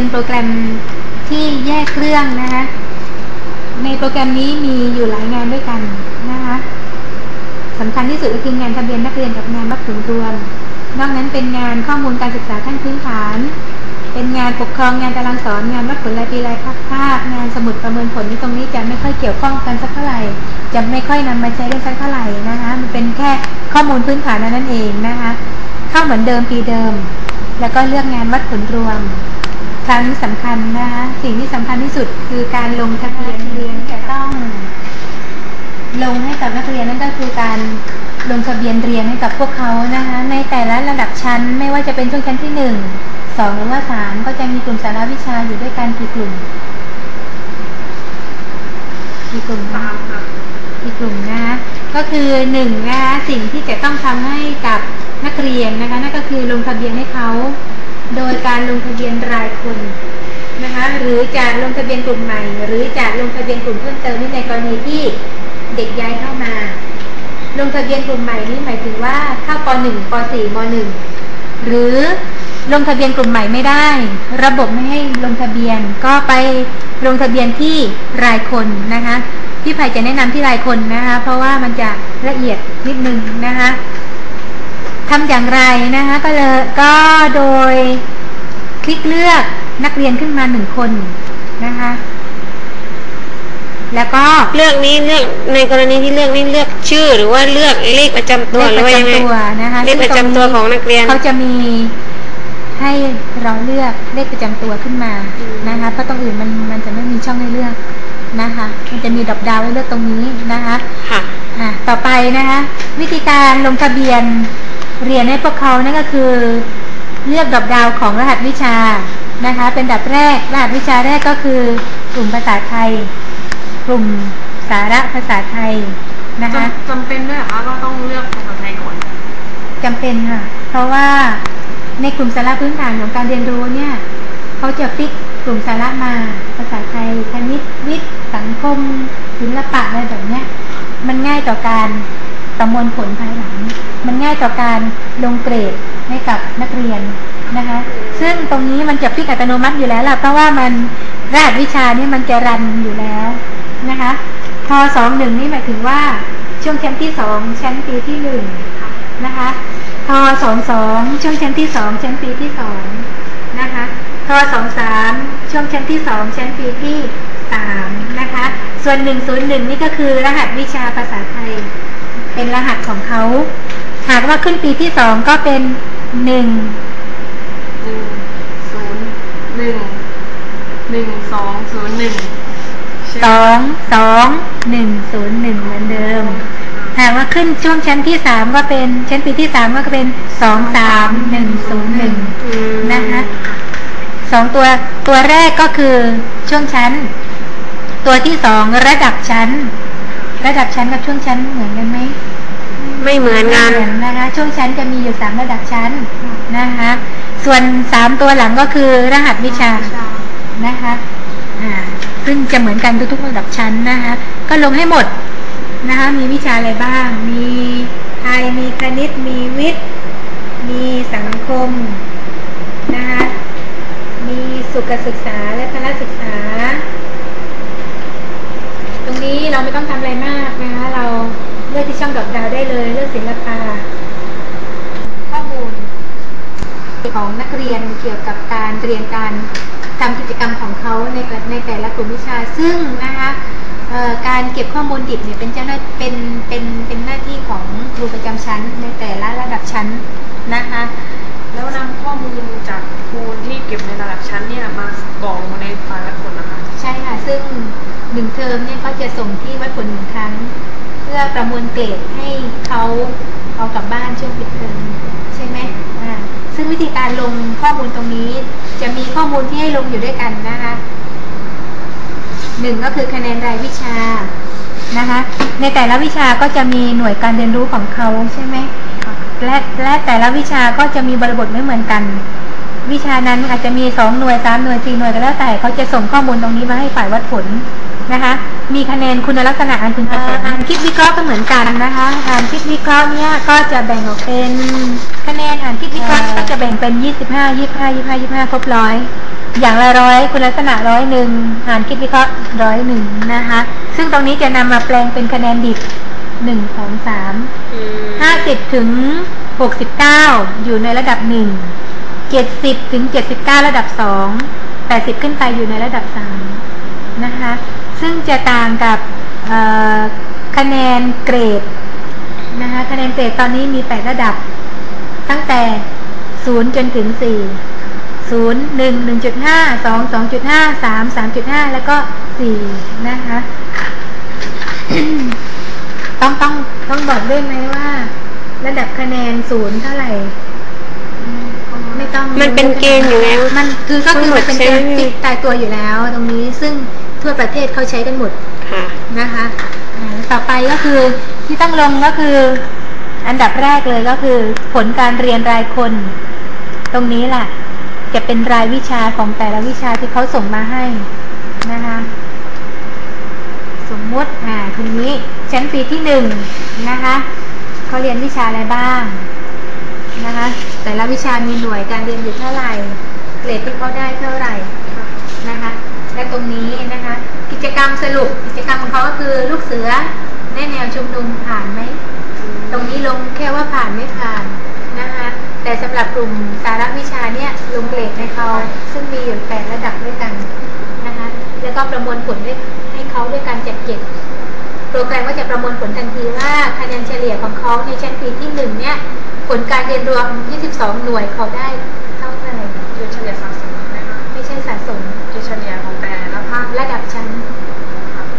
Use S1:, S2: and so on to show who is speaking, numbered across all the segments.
S1: เป็นโปรแกรมที่แยกเครื่องนะคะในโปรแกรมนี้มีอยู่หลายงานด้วยกันนะคะสำคัญที่สุดก็คืองานทะเบียนนักเรียนกับงานวัดผลรวม นอกนั้นเป็นงานข้อมูลการศึกษาขั้นพื้นฐาน เป็นงานปกครองงานตารางสอนงานวัดผลรายปีรายภาคภาคงานสมุดประเมินผลนี่ตรงนี้จะไม่ค่อยเกี่ยวข้องกันสักเท่าไหร่จะไม่ค่อยนำมาใช้ได้สักเท่าไหร่นะคะมันเป็นแค่ข้อมูลพื้นฐานนั้นเองนะคะเข้าเหมือนเดิมปีเดิม แล้วก็เลือกงานวัดผลรวม ครั้งนี้สำคัญนะคะสิ่งที่สำคัญที่สุดคือการลงทะเบียนเรียนจะต้อง ลงให้กับนักเรียนนั่นก็คือการลงทะเบียนเรียนให้กับพวกเขานะคะในแต่ละระดับชั้น ไม่ว่าจะเป็นช่วงชั้นที่หนึ่งสองหรือว่าสามก็จะมีกลุ่มสาระวิชาอยู่ด้วยกันกี่กลุ่มกี่กลุ่มคะ
S2: ตามค่ะ
S1: กี่กลุ่มนะคะก็คือหนึ่งนะคะสิ่งที่จะต้องทำให้กับนักเรียนนะคะนั่นก็คือลงทะเบียนให้เขา โดยการลงทะเบียนรายคนนะคะหรือจะลงทะเบียนกลุ่มใหม่ หรือจะลงทะเบียนกลุ่มเพิ่มเติมนี่ในกรณีที่เด็กย้ายเข้ามา ลงทะเบียนกลุ่มใหม่นี่หมายถึงว่าเข้าป .1 ป .4 ม .1 หรือลงทะเบียนกลุ่มใหม่ไม่ได้ ระบบไม่ให้ลงทะเบียนก็ไปลงทะเบียนที่รายคนนะคะพี่ไผ่จะแนะนำที่รายคนนะคะ เพราะว่ามันจะละเอียดนิดนึงนะคะ ทำอย่างไรนะคะก็เลยก็โดยคลิกเลือกนักเรียนขึ้นมาหนึ่งคนนะคะ แล้วก็
S3: เลือกนี้เลือกในกรณีที่เลือกนี่เลือกชื่อ หรือว่าเลือกเลขประจำตัวหรือว่ายังไง
S1: ตัวนะคะ
S3: เลขประจำตัวของนักเรียน
S1: เขาจะมีให้เราเลือกเลขประจำตัวขึ้นมา
S3: อืม
S1: นะคะเพราะตรงอื่นมันมันจะไม่มีช่องให้เลือกนะคะ มันจะมีดอกดาวให้เลือกตรงนี้นะคะ
S3: ค่ะ
S1: อะต่อไปนะคะ วิธีการลงทะเบียน เรียนให้พวกเขานั่นก็คือ เลือกดอกดาวของรหัสวิชานะคะ เป็นดับแรกรหัสวิชาแรกก็คือกลุ่มภาษาไทย กลุ่มสาระภาษาไทยนะคะ
S2: จำจำเป็นด้วยเหรอคะว่าต้องเลือกภาษาไทยก่อน
S1: จำเป็นค่ะเพราะว่าในกลุ่มสาระพื้นฐานของการเรียนรู้เนี่ยเขาจะฟิกกลุ่มสาระมาภาษาไทยคณิตวิทย์สังคมศิลปะอะไรแบบเนี้ยมันง่ายต่อการประมวลผลภายหลัง มันง่ายต่อการลงเกรดให้กับนักเรียนนะคะ ซึ่งตรงนี้มันจะฟิกอัตโนมัติอยู่แล้วล่ะเพราะว่ามันรหัสวิชานี่มันจะรันอยู่แล้วนะคะพอสองหนึ่งนี่หมายถึงว่าช่วงชั้นที่สองชั้นปีที่หนึ่งนะคะทอสองสองช่วงชั้นที่สองชั้นปีที่สองนะคะทอสองสามช่วงชั้นที่สองชั้นปีที่สามนะคะ ส่วนหนึ่งศูนย์หนึ่งนี่ก็คือรหัสวิชาภาษาไทย เป็นรหัสของเขา หากว่าขึ้นปีที่สองก็เป็นหนึ่ง
S2: หนึ่งศูนย์หนึ่งหนึ่งสองศูนย์หนึ่ง
S1: สองสองหนึ่งศูนย์หนึ่งเหมือนเดิม หากว่าขึ้นช่วงชั้นที่สามก็เป็นชั้นปีที่สามก็เป็นสองสามหนึ่งศูนย์หนึ่ง
S3: อืม
S1: นะคะสองตัวตัวแรกก็คือช่วงชั้น ตัวที่สองระดับชั้น ระดับชั้นกับช่วงชั้นเหมือนกันไหม
S3: ไม่เหมือนกัน
S1: นนะคะ ช่วงชั้นจะมีอยู่สามระดับชั้นนะคะ ส่วนสามตัวหลังก็คือรหัสวิชานะคะอ่าซึ่งจะเหมือนกันทุกๆระดับชั้นนะคะ ก็ลงให้หมดนะคะ มีวิชาอะไรบ้าง มีไทยมีคณิต มีวิทย์ มีสังคมนะคะ มีสุขศึกษาและพละศึกษา ตรงนี้เราไม่ต้อง เลือกที่ช่องดอกดาวได้เลย เลือกศิลปะข้อมูลของนักเรียนเกี่ยวกับการเรียนการทำกิจกรรมของเขาในแต่ในแต่ละกลุ่มวิชา ซึ่งนะคะเอ่อการเก็บข้อมูลดิบเนี่ยเป็นเจ้าหน้าเป็นเป็นเป็นหน้าที่ของครูประจำชั้นในแต่ละระดับชั้นนะคะ
S2: แล้วนำข้อมูลจากครูที่เก็บในระดับชั้นเนี่ยมากรองในไฟล์วัดผลนะคะ
S1: ใช่ค่ะ ซึ่งหนึ่งเทอมเนี่ยก็จะส่งที่วัดผลหนึ่งครั้งเพื่อประมวลเกรดให้เขาเอากลับบ้านช่วงปิดเทอมใช่ไหมอ่าซึ่งวิธีการลงข้อมูลตรงนี้ จะมีข้อมูลที่ให้ลงอยู่ด้วยกันนะคะหนึ่งก็คือคะแนนรายวิชานะคะ ในแต่ละวิชาก็จะมีหน่วยการเรียนรู้ของเขาใช่ไหมและและแต่ละวิชาก็จะมีบริบทไม่เหมือนกัน วิชานั้นอาจจะมีสองหน่วยสามหน่วยสี่หน่วยก็แล้วแต่เขาจะส่งข้อมูลตรงนี้มาให้ฝ่ายวัดผลนะคะ มีคะแนนคุณลักษณะอันพึงประสงค์อ่านคิดวิเคราะห์ก็เหมือนกันนะคะอ่านคิดวิเคราะห์เนี่ยก็จะแบ่งออกเป็นคะแนนอ่านคิดวิเคราะห์ก็จะแบ่งเป็นยี่สิบห้ายี่ห้ายี่ห้ายี่ห้าครบร้อยอย่างละร้อยคุณลักษณะร้อยหนึ่งหารคิดวิเคราะห์ร้อยหนึ่งนะคะ ซึ่งตรงนี้จะนำมาแปลงเป็นคะแนนดิบหนึ่งสองสามห้าสิบถึงหกสิบเก้าอยู่ในระดับหนึ่งเจ็ดสิบถึงเจ็ดสิบเก้าระดับสองแปดสิบขึ้นไปอยู่ในระดับสามนะคะ ซึ่งจะต่างกับเอ่อคะแนนเกรดนะคะคะแนนเกรดตอนนี้มีแปดระดับ ตั้งแต่ศูนย์จนถึงสี่ศูนย์หนึ่งหนึ่งจุดห้าสองสองจุดห้าสามสามจุดห้าแล้วก็สี่นะคะต้องต้องต้องบอกด้วยไหมว่า ระดับคะแนนศูนย์เท่าไหร่ ไม่ต้อง
S3: มันเป็นเกณฑ์อยู่แล้ว
S1: มันคือก็คือมันเป็นเกณฑ์
S3: ใช่ไหม
S1: ฟิกตายตัวอยู่แล้ว ตรงนี้ซึ่ง ทั่วประเทศเขาใช้กันหมด
S3: ค่ะ
S1: นะคะอ่าต่อไปก็คือที่ต้องลงก็คือ อันดับแรกเลยก็คือ ผลการเรียนรายคน ตรงนี้แหละจะเป็นรายวิชาของแต่ละวิชาที่เขาส่งมาให้นะคะสมมุติอ่าทีนี้ชั้นปีที่หนึ่งนะคะเขาเรียนวิชาอะไรบ้างนะคะแต่ละวิชามีหน่วยการเรียนอยู่เท่าไหร่เกรดที่เขาได้เท่าไหร่นะคะและตรงนี้นะคะกิจก รรมสรุปกิจกรรมของเขาก็คือลูกเสือแนแนวชุมนุมผ่านไหมตรงนี้ลงแค่ว่าผ่านไม่ผ่านนะคะแต่สำหรับกลุ่มสาระวิชาเนี่ยลงเกรดให้เขาซึ่งมีอยู่แปดระดับด้วยกันนะคะแล้วก็ประมวลผลด้วยให้เขาด้วยการจัดเก็บโปรแกรมก็จะประมวลผลทันทีว่าคะแนนเฉลี่ยของเขาในชั้นปีที่หนึ่งเนี่ยผลการเรียนรวม 22 หน่วยเขาได้เฉ
S2: ลี่ยสะสมไหมคะ
S1: ไม่ใช่สะสม
S2: จุดเฉลี่ยของแต่ละภาค
S1: ระดับชั้น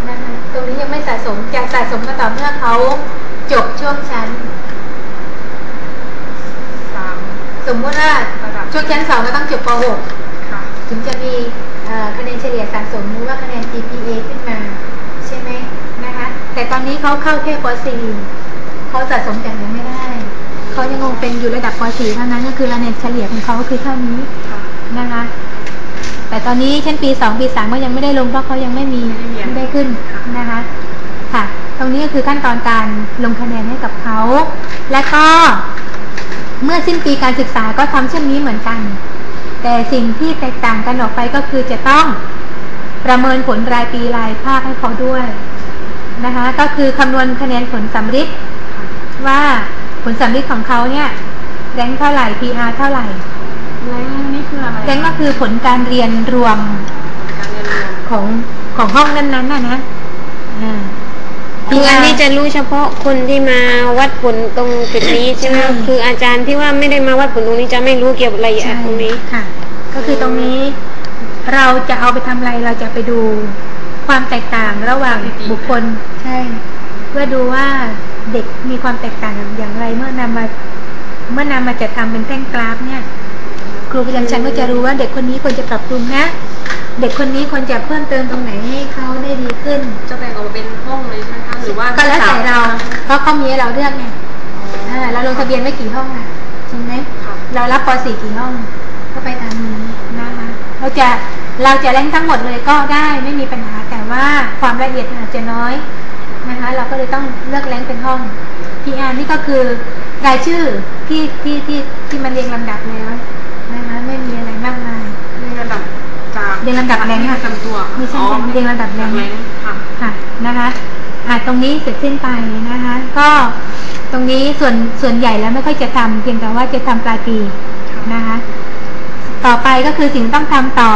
S1: นะคะตรงนี้ยังไม่สะสม จะสะสมก็ต่อ เมื่อเขาจบช่วงชั้น
S2: สาม
S1: สมมติว่า
S2: ระดับ
S1: ช่วงชั้นสองก็ต้องจบป
S2: ค่ะ
S1: .6 ถึงจะมีเอ่อคะแนนเฉลี่ยสะสมหรือว่าคะแนน GPA ขึ้นมา ใช่ไหมนะคะ แต่ตอนนี้เขาเข้าแค่ป .4 เขาสะสมจากนั้นไม่ได้ เขายังคงเป็นอยู่ระดับป .4 เท่านั้นก็คือคะแนนเฉลี่ยของเขาคือเท่านี้
S2: ค่ะ
S1: นะคะ แต่ตอนนี้ชั้นปีสองปีสามก็ยังไม่ได้ลงเพราะเขายังไม่มี
S2: ไม่ได้เรียน
S1: ไม่ได้ขึ้น
S2: ค่ะ
S1: นะคะค่ะ ตรงนี้ก็คือขั้นตอนการลงคะแนนให้กับเขา และก็เมื่อสิ้นปีการศึกษาก็ทำเช่นนี้เหมือนกัน แต่สิ่งที่แตกต่างกันออกไปก็คือจะต้องประเมินผลรายปีรายภาคให้เขาด้วยนะคะ ก็คือคำนวณคะแนนผลสำริดว่าผลสำริดของเขาเนี่ยแรงเท่าไหร่ PR เท่าไหร่
S2: แรงนี่คืออะไร
S1: แรงก็คือผลการเรียนรวม
S2: การเรียนรวม
S1: ของของห้องนั้นๆน่ะนะอ่า
S3: คืออันนี้จะรู้เฉพาะคนที่มาวัดผลตรงจุดนี้ใช่ไหม
S1: ใช่
S3: คืออาจารย์ที่ว่าไม่ได้มาวัดผลตรงนี้จะไม่รู้เกี่ยวกับรายละเอียดตรงนี้
S1: ค่ะ ก็คือตรงนี้เราจะเอาไปทำอะไรเราจะไปดูความแตกต่างระหว่างบุคคล ใช่ เพื่อดูว่าเด็กมีความแตกต่างอย่างไร เมื่อนำมาเมื่อนำมาจัดทำเป็นแท่งกราฟเนี่ย ครูประจำชั้นก็จะรู้ว่าเด็กคนนี้ควรจะปรับปรุงนะ เด็กคนนี้ควรจะเพิ่มเติมตรงไหนให้เขาได้ดีขึ้น
S2: จะแบ่งออก รือว่า
S1: ก็แล้วแต่เรา เพราะเขามีให้เราเลือกไงอ่าเราลงทะเบียนไว้กี่ห้องอะจริงไหม
S2: ค่ะ
S1: เรารับป .4 กี่ห้อง ก็ไปตามนี้นะคะเราจะเราจะแรงทั้งหมดเลยก็ได้ไม่มีปัญหาแต่ว่าความละเอียดอาจจะน้อยนะคะ เราก็เลยต้องเลือกแรงเป็นห้อง PR นี่ก็คือรายชื่อที่ที่ที่ที่มันเรียงลำดับแล้วนะคะไม่มีอะไรมากมาย
S2: เรียงลำดับจาก
S1: เรียงลำดับแรง
S2: ที่
S1: ค่ะ
S2: ประจำตัว
S1: ไม่ใช่
S2: อ๋อ
S1: เรียงลำดับแรง
S2: จากแรงค่ะ
S1: ค่ะนะคะ อะตรงนี้เสร็จสิ้นไปนะคะ ก็ตรงนี้ส่วนส่วนใหญ่แล้วไม่ค่อยจะทำเพียงแต่ว่าจะทำปลายปีนะคะ ต่อไปก็คือสิ่งต้องทำต่อ